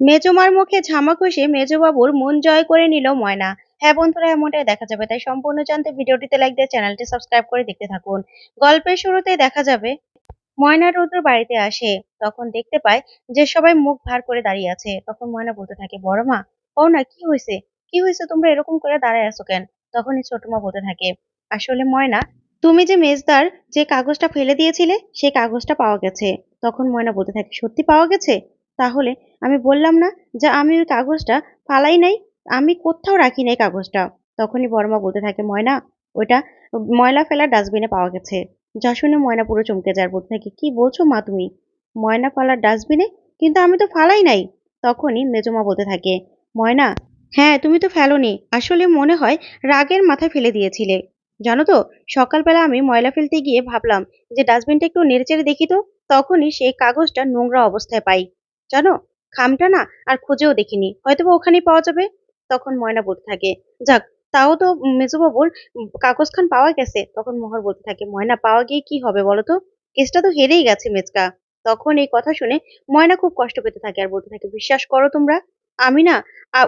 মেজমার মুখে ঝামা খুশি মেজবাবুর মন জয় করে নিল ময়না। হ্যাঁ বন্ধুরা, এমনটাই দেখা যাবে। তাই সম্পূর্ণ জানতে ভিডিওটিতে লাইক দিয়ে চ্যানেলটি সাবস্ক্রাইব করে দেখতে থাকুন। গল্পের শুরুতে দেখা যাবে, ময়না রুদ্র বাড়িতে আসে। তখন দেখতে পায় যে সবাই মুখ ভার করে দাঁড়িয়ে আছে। তখন ময়না বলতে থাকে, বড় মা, ও না, কি হয়েছে কি হয়েছে তোমরা এরকম করে দাঁড়ায় আছো কেন? তখনই ছোট মা বলতে থাকে, আসলে ময়না, তুমি যে মেজদার যে কাগজটা ফেলে দিয়েছিলে, সেই কাগজটা পাওয়া গেছে। তখন ময়না বলতে থাকে, সত্যি পাওয়া গেছে? তাহলে আমি বললাম না যে আমি ওই কাগজটা ফালাই নাই, আমি কোথাও রাখি নাই কাগজটা। তখনই বড়মা বলতে থাকে, ময়না, ওইটা ময়লা ফেলার ডাস্টবিনে পাওয়া গেছে। যা শুনে ময়না পুরো চমকে যায়, বলতে থাকে, কি বলছো মা তুমি? ময়না ফেলার ডাস্টবিনে কিন্তু আমি তো ফালাই নাই। তখনই মেজমা বলতে থাকে, ময়না হ্যাঁ তুমি তো ফেলোনি। আসলে মনে হয় রাগের মাথায় ফেলে দিয়েছিলে। জানো তো, সকালবেলা আমি ময়লা ফেলতে গিয়ে ভাবলাম যে ডাস্টবিনটা একটু নেড়েচেড়ে দেখি তো? তখনই সেই কাগজটা নোংরা অবস্থায় পাই। জানো, খামটা না আর খুঁজেও দেখিনি। হয়তো বা ওখানেই পাওয়া যাবে? তখন ময়না বলতে থাকে, যাক, তাও তো মেজবাবুর কাগজখান পাওয়া গেছে। তখন মোহর বলতে থাকে, ময়না, পাওয়া গিয়ে কি হবে বলো তো? কেসটা তো হেরেই গেছে মেজকা। তখন এই কথা শুনে ময়না খুব কষ্ট পেতে থাকে আর বলতে থাকে, বিশ্বাস করো তোমরা, আমি না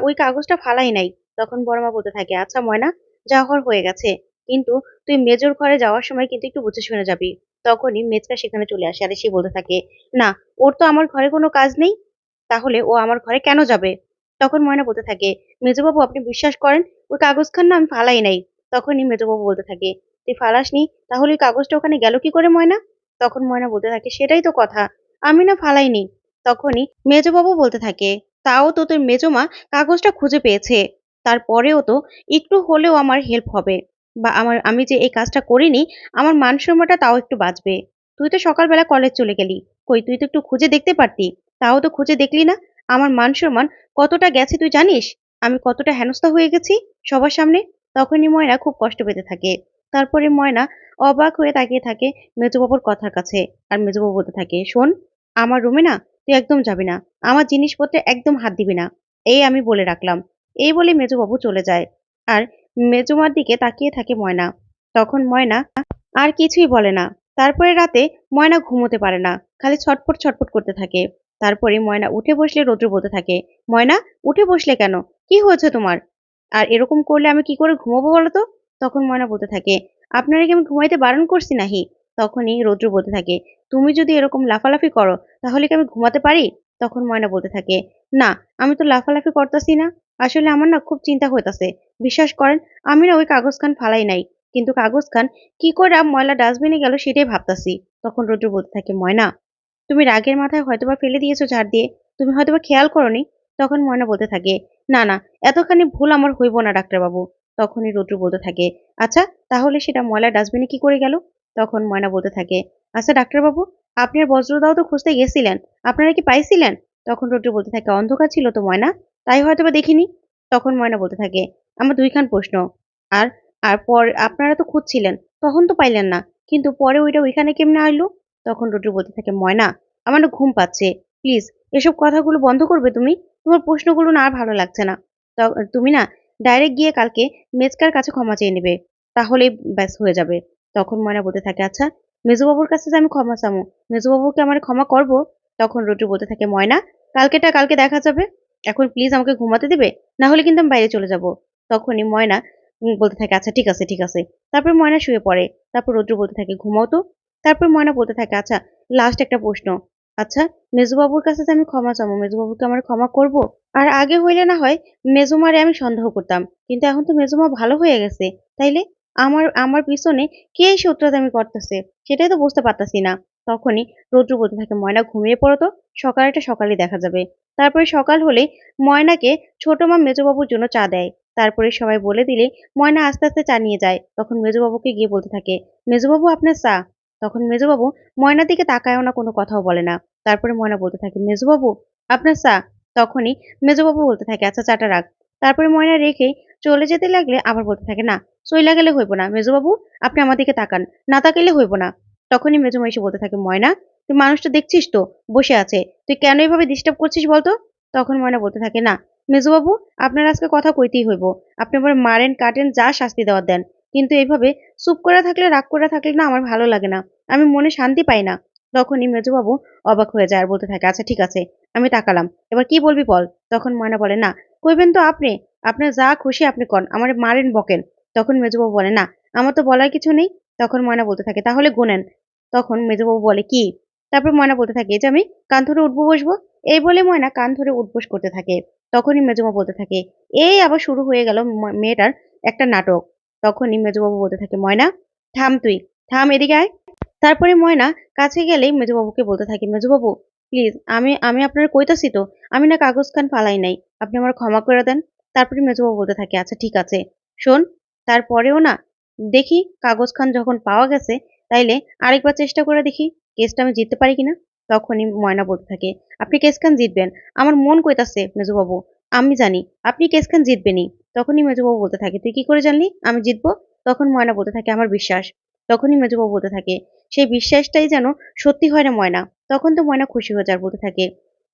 ওই কাগজটা ফালাই নাই। তখন বড়মা বলতে থাকে আচ্ছা ময়না, যা হয়ে গেছে। কিন্তু তুই মেজর ঘরে যাওয়ার সময় কিন্তু একটু বুঝে শুনে যাবি। তখনই মেজকা সেখানে চলে আসে আর সে বলতে থাকে, না, ওর তো আমার ঘরে কোনো কাজ নেই, তাহলে ও আমার ঘরে কেন যাবে? তখন ময়না বলতে থাকে, মেজবাবু, আপনি বিশ্বাস করেন, ওই কাগজখান না আমি ফালাই নাই? তখনই মেজবাবু বলতে থাকে, তুই ফালাসনি তাহলে ওই কাগজটা ওখানে গেল কি করে ময়না? তখন ময়না বলতে থাকে, সেটাই তো কথা, আমি না ফালাইনি তখনই মেজবাবু বলতে থাকে, তাও তো তোর মেজমা কাগজটা খুঁজে পেয়েছে, তারপরেও তো একটু হলেও আমার হেল্প হবে। বা আমার, আমি যে এই কাজটা করিনি, আমার মান সম্মানটা তাও একটু বাঁচবে। তুই তো সকালবেলা কলেজ চলে গেলি। কই, তুই তো একটু খুঁজে দেখতে পারতি। তাও তো খুঁজে দেখলি না? আমার মান সম্মান কতটা গেছে তুই জানিস? আমি কতটা হেনস্থা হয়ে গেছি সবার সামনে? তখনই ময়না খুব কষ্ট পেতে থাকে। তারপরে ময়না অবাক হয়ে তাকিয়ে থাকে মেজবাবুর কথার কাছে। আর মেজবাবু বলতে থাকে, শোন, আমার রুমে না তুই একদম যাবি না। আমার জিনিসপত্রে একদম হাত দিবি না। এই আমি বলে রাখলাম। এই বলে মেজবাবু চলে যায়। আর মেজমার দিকে তাকিয়ে থাকে ময়না। তখন ময়না আর কিছুই বলে না। তারপরে রাতে ময়না ঘুমোতে পারে না, খালি ছটফট ছটফট করতে থাকে। তারপরে ময়না উঠে বসলে রৌদ্র বলতে থাকে, ময়না, উঠে বসলে কেন? কি হয়েছে তোমার? আর এরকম করলে আমি কি করে ঘুমাবো বলো তো? তখন ময়না বলতে থাকে, আপনারা কি আমি ঘুমাইতে বারণ করছি নাহি? তখনই রৌদ্র বলতে থাকে, তুমি যদি এরকম লাফালাফি করো, তাহলে কি আমি ঘুমাতে পারি? তখন ময়না বলতে থাকে না, আমি তো লাফালাফি করতেছি না। আসলে আমার না খুব চিন্তা হইতাছে। বিশ্বাস করেন, আমি না ওই কাগজ খান ফালাই নাই। কিন্তু কাগজ খান কি করে ময়লা ডাস্টবিনে গেল সেটাই ভাবতাছি। তখন রৌদ্র বলতে থাকে, ময়না, তুমি রাগের মাথায় হয়তোবা ফেলে দিয়েছ ঝাড় দিয়ে। তুমি হয়তোবা খেয়াল করনি? তখন ময়না বলতে থাকে, না না, এতখানি ভুল আমার হইব না, ডাক্তারবাবু। তখনই রৌদ্র বলতে থাকে আচ্ছা তাহলে সেটা ময়লা ডাস্টবিনে কি করে গেল? তখন ময়না বলতে থাকে আচ্ছা ডাক্তারবাবু আপনি আর বজ্রদাও তো খুঁজতে গেছিলেন। আপনারা কি পাইছিলেন? তখন রৌদ্র বলতে থাকে, অন্ধকার ছিল তো ময়না? তাই হয়তো বা দেখিনি। তখন ময়না বলতে থাকে, আমার দুইখান প্রশ্ন। আর আর পর, আপনারা তো খুঁজছিলেন, তখন তো পাইলেন না, কিন্তু পরে ওইটা ওইখানে কেমনে আইলো? তখন রুদ্র বলতে থাকে, ময়না, আমার না ঘুম পাচ্ছে, প্লিজ এসব কথাগুলো বন্ধ করবে তুমি? তোমার প্রশ্নগুলো না আর ভালো লাগছে না। তুমি না ডাইরেক্ট গিয়ে কালকে মেজকার কাছে ক্ষমা চেয়ে নেবে, তাহলেই ব্যাস হয়ে যাবে। তখন ময়না বলতে থাকে আচ্ছা মেজবাবুর কাছে যে আমি ক্ষমা চামো, মেজবাবুকে আমার ক্ষমা করব? তখন রুদ্র বলতে থাকে, ময়না কালকেটা কালকে দেখা যাবে। এখন প্লিজ আমাকে ঘুমাতে দেবে, না হলে কিন্তু আমি বাইরে চলে যাব। তখনই ময়না বলতে থাকে আচ্ছা ঠিক আছে ঠিক আছে। তারপর ময়না শুয়ে পড়ে। তারপর রৌদ্র বলতে থাকে, ঘুমাও তো। তারপর ময়না বলতে থাকে আচ্ছা লাস্ট একটা প্রশ্ন। আচ্ছা মেজুবাবুর কাছে আমি ক্ষমা চাবো মেজুবাবুকে আমার ক্ষমা করব? আর আগে হইলে না হয় মেজুমারে আমি সন্দেহ করতাম, কিন্তু এখন তো মেজুমা ভালো হয়ে গেছে। তাইলে আমার আমার পিছনে কে এই শত্রুতা আমি করতেছে? সেটাই তো বুঝতে পারতাছি না। তখনই রৌদ্র বলতে থাকে, ময়না ঘুমিয়ে পড়ো তো সকালটা সকালে দেখা যাবে। তারপরে সকাল হলে ময়নাকে ছোট মা মেজবাবুর জন্য চা দেয়। তারপরে সবাই বলে দিলে, ময়না আস্তে আস্তে চা নিয়ে যায়। তখন মেজবাবুকে গিয়ে বলতে থাকে, মেজবাবু, আপনার চা? তখন মেজবাবু ময়নার দিকে তাকায়ও না, কোনো কথাও বলে না। তারপরে ময়না বলতে থাকে, মেজবাবু, আপনার চা? তখনই মেজবাবু বলতে থাকে আচ্ছা চাটা রাখ। তারপরে ময়না রেখেই চলে যেতে লাগলে আবার বলতে থাকে, না, চইলা গেলে হইব না। মেজবাবু, আপনি আমার দিকে তাকান। না তাকাইলে হইব না। তখনই মেজমা এসে বলতে থাকে, ময়না, তুই মানুষটা দেখছিস তো? বসে আছে। তুই কেন এইভাবে ডিস্টার্ব করছিস বলতো? তখন ময়না বলতে থাকে, না, মেজবাবু, আপনার আজকে কথা কইতেই হইব। আপনি আবার মারেন, কাটেন, যা শাস্তি দেওয়ার দেন। কিন্তু এইভাবে চুপ করে থাকলে, রাগ করে থাকলে না আমার ভালো লাগে না। আমি মনে শান্তি পাই না। তখনই মেজবাবু অবাক হয়ে যায় আর বলতে থাকে আচ্ছা ঠিক আছে, আমি তাকালাম। এবার কি বলবি বল? তখন ময়না বলে, না, কইবেন তো আপনি, আপনার যা খুশি আপনি কন আমার মারেন বকেন। তখন মেজবাবু বলে, না, আমার তো বলার কিছু নেই। তখন ময়না বলতে থাকে, তাহলে গুনেন। তখন মেজবাবু বলে, কি? তারপর ময়না বলতে থাকে যে আমি কান ধরে উঠবো বসবো? এই বলে ময়না কান ধরে উঠবোস করতে থাকে। তখনই মেজমা বলতে থাকে, এই আবার শুরু হয়ে গেল মেয়েটার একটা নাটক। তখনই মেজবাবু বলতে থাকে, ময়না, থাম তুই, থাম এদিকে আয়। তারপরে ময়না কাছে গেলেই মেজবাবুকে বলতে থাকে, মেজবাবু প্লিজ আমি আমি আপনার কইতাছি তো, আমি না কাগজ খান ফালাই নাই, আপনি আমার ক্ষমা করে দেন। তারপরে মেজবাবু বলতে থাকে আচ্ছা ঠিক আছে, শোন, তারপরেও না দেখি কাগজ খান যখন পাওয়া গেছে, তাইলে আরেকবার চেষ্টা করে দেখি কেসটা আমি জিততে পারি কিনা। তখনই ময়না বলতে থাকে, আপনি কেস খান জিতবেন। আমার মন কইতাছে মেজুবাবু, আমি জানি আপনি কেস খান জিতবেনই। তখনই মেজবাবু বলতে থাকে, তুই কি করে জানলি আমি জিতবো? তখন ময়না বলতে থাকে, আমার বিশ্বাস। তখনই মেজবাবু বলতে থাকে, সেই বিশ্বাসটাই যেন সত্যি হয় না ময়না। তখন তো ময়না খুশি হয়ে যার বলতে থাকে,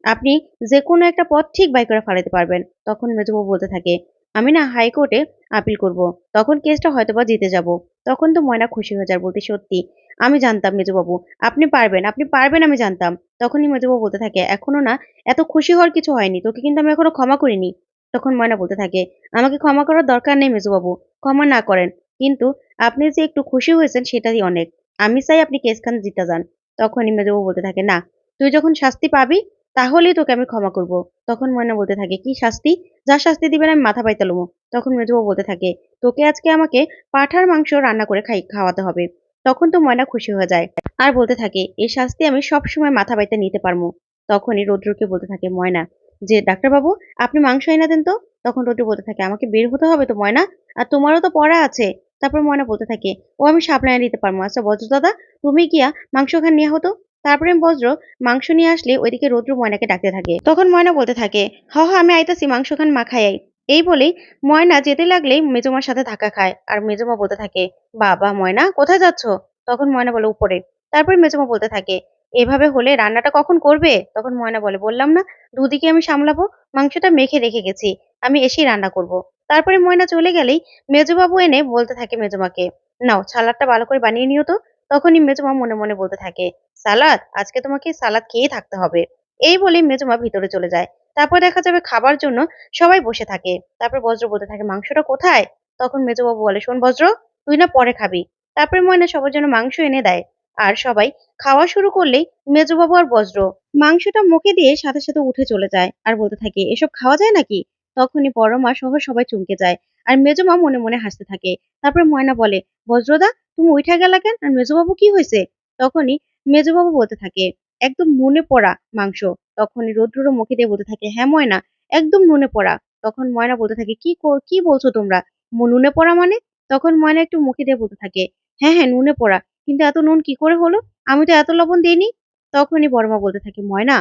আপনি যে কোনো একটা পথ ঠিক বাই করে ফেলাতে পারবেন। তখন মেজবাবু বলতে থাকে আমি না হাইকোর্টে আপিল করব। তখন কেসটা হয়তোবা জিতে যাব। তখন তো ময়না খুশি হয়ে যার বলতে, সত্যি, আমি জানতাম মেজবাবু, আপনি পারবেন আপনি পারবেন আমি জানতাম। তখনই মেজবাবু বলতে থাকে, এখনও না, এত খুশি হওয়ার কিছু হয়নি, তোকে কিন্তু আমি এখনও ক্ষমা করিনি। তখন ময়না বলতে থাকে, আমাকে ক্ষমা করার দরকার নেই মেজবাবু, ক্ষমা না করেন। কিন্তু আপনি যে একটু খুশি হয়েছেন সেটাই অনেক। আমি চাই আপনি কেসখান জিতে যান। তখনই মেজবাবু বলতে থাকে, না, তুই যখন শাস্তি পাবি তাহলেই তোকে আমি ক্ষমা করব। তখন ময়না বলতে থাকে, কি শাস্তি? যা শাস্তি দিবেন আমি মাথা পাইতে লমো। তখন মেজবাবু বলতে থাকে, তোকে আজকে আমাকে পাঠার মাংস রান্না করে খাই, খাওয়াতে হবে। তখন তো ময়না খুশি হয়ে যায় আর বলতে থাকে এই শাস্তি আমি সব সময় মাথা বাইতে নিতে পারব। তখনই রৌদ্রকে বলতে থাকে, ময়না, যে ডাক্তারবাবু, আপনি মাংস এনে দেন তো? তখন রৌদ্র বলতে থাকে, আমাকে বের হতে হবে তো ময়না? আর তোমারও তো পড়া আছে। তারপর ময়না বলতে থাকে, ও আমি সাপ্লাই দিতে পারব। আচ্ছা বজ্র দাদা, তুমি গিয়া মাংস খান নিয়ে হতো তারপরে বজ্র, মাংস নিয়ে আসলে ওইদিকে রৌদ্র ময়নাকে ডাকতে থাকে। তখন ময়না বলতে থাকে, হ হ, আমি আইতাছি, মাংস খান মাখাই এই বলেই ময়না যেতে লাগলেই মেজমার সাথে ধাক্কা খায়। আর মেজমা বলতে থাকে, বাবা, ময়না, কোথায় যাচ্ছ? তখন ময়না বলে, উপরে। তারপরে মেজমা বলতে থাকে, এভাবে হলে রান্নাটা কখন করবে? তখন ময়না বলে, বললাম না, দুদিকে আমি সামলাবো, মাংসটা মেখে রেখে গেছি, আমি এসেই রান্না করব। তারপরে ময়না চলে গেলেই মেজবাবু এনে বলতে থাকে মেজমাকে, নাও সালাদটা ভালো করে বানিয়ে নিও তো। তখনই মেজমা মনে মনে বলতে থাকে, সালাদ? আজকে তোমাকে সালাদ খেয়ে থাকতে হবে। এই বলে মেজমা ভিতরে চলে যায়। তারপর দেখা যাবে খাবার জন্য সবাই বসে থাকে। তারপর বজ্র বলতে থাকে, মাংসটা কোথায়? তখন মেজবাবু বলে, শোন বজ্র, তুই না পরে খাবি। তারপরে ময়না সবার জন্য মাংস এনে দেয়। আর সবাই খাওয়া শুরু করলেই মেজবাবু আর বজ্র মাংসটা মুখে দিয়ে সাথে সাথে উঠে চলে যায় আর বলতে থাকে, এসব খাওয়া যায় নাকি? তখনই বড় মা সহ সবাই চমকে যায়। আর মেজমা মনে মনে হাসতে থাকে। তারপরে ময়না বলে, বজ্রদা তুমি উঠে গেলা কেন? আর মেজবাবু কি হয়েছে? তখনই মেজবাবু বলতে থাকে, একদম নুনে পড়া মাংস। তখনই রৌদ্ররও মুখে দিয়ে বলতে থাকে হ্যাঁ ময়না, একদম নুনে পড়া। তখন ময়না বলতে থাকে, কি কি বলছো তোমরা? নুনে পড়া মানে? তখন ময়না একটু মুখে দিয়ে বলতে থাকে হ্যাঁ হ্যাঁ নুনে পড়া। কিন্তু এত নুন কি করে হলো? আমি তো এত লবণ দিইনি। তখনই বড়মা বলতে থাকে, ময়না,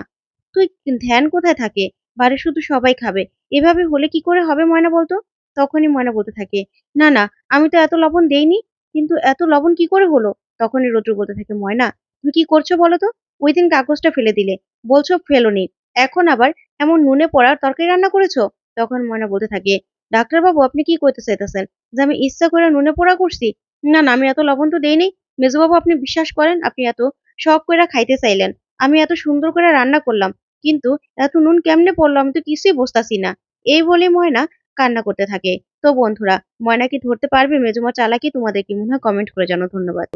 তুই ধ্যান কোথায় থাকে? বাড়ির শুধু সবাই খাবে। এভাবে হলে কি করে হবে ময়না বলতো? তখনই ময়না বলতে থাকে, না না, আমি তো এত লবণ দেইনি। কিন্তু এত লবণ কি করে হলো? তখনই রৌদ্র বলতে থাকে, ময়না, তুমি কি করছ বলো তো? ওই দিন কাগজটা ফেলে দিলে। বলছো ফেলোনি এখন আবার এমন নুনে পড়ার তরকারি রান্না করেছ? তখন ময়না বলতে থাকে, ডাক্তারবাবু, আপনি কি করতে চাইতেছেন? যে আমি ইচ্ছা করে নুনে পোড়া করছি। না না, আমি এত লবণ তো দেইনি। মেজবাবু, আপনি বিশ্বাস করেন? আপনি এত শখ করে খাইতে চাইলেন। আমি এত সুন্দর করে রান্না করলাম। কিন্তু এত নুন কেমনে পড়ল আমি তো কিছুই বুঝতাছি না। এই বলে ময়না কান্না করতে থাকে। তো বন্ধুরা ময়নাকে ধরতে পারবে? মেজমা চালাকি তোমাদের কি মনে হয়? কমেন্ট করে জানো ধন্যবাদ।